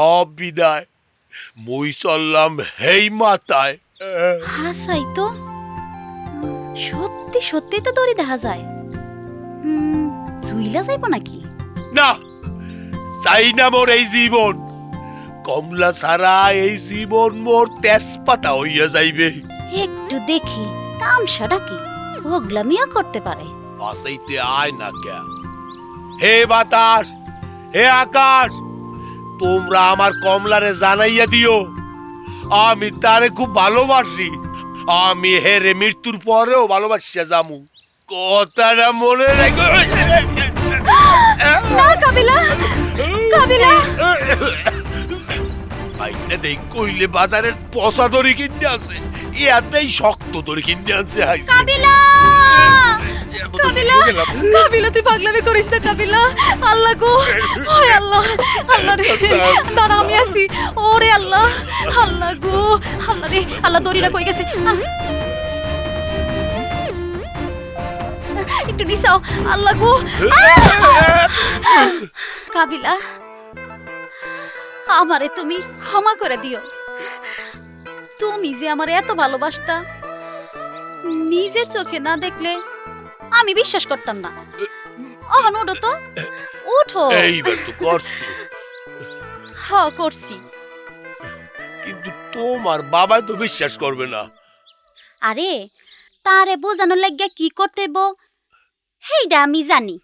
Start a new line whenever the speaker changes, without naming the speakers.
সব বিদায়। মই চললাম হেই মাতায়।
হাসাই তো। সত্যি সত্যি তো দড়ি দেখা যায়। ঝুইলা যাইব নাকি?
না চাই না মোর এই জীবন। কমলা ছাড়া এই জীবন মোর তেজপাতা হইয়া যাইবে।
একটু দেখি তামসাটা কি? ওগলামিয়া করতে পারে।
বাসাইতে আয় না কে হে বাতাস হে আকাশ তোমরা আমার কমলারে জানাইয়া দিও আমি তারে খুব ভালোবাসি আমি হেরে মৃত্যুর পরেও ভালোবাসিয়া যামু কথাটা মনে রেখো
না কাবিলা কাবিলা
আইনে দেই কইলে বাজারের পচা দড়ি কিনে আছে ইয়াতেই শক্ত দড়ি কিনে আছে
কাবিলা কাবিলা কাবিলা তুই পাগলামি করিস না কাবিলা আল্লাহ গো আল্লাহ রে দাঁড়া, আমি আছি। ওরে আল্লাহ আল্লাহ গো আল্লাহ রে আল্লাহ দড়িটা কই গেছে। একটু নিসাও আল্লাহ গো। কাবিলা, আমারে তুমি ক্ষমা করে দিও। তুমি যে আমার এত ভালোবাসতা, নিজের চোখে না দেখলে আমি বিশ্বাস করতাম না। অহন ওঠো তো।
এইবার তো করছ।
হ করছি।
কিন্তু তোমার বাবা তো বিশ্বাস করবে না।
আরে তারে বোঝানোর লাগিয়া কি করতে হইব? সেইটা আমি জানি।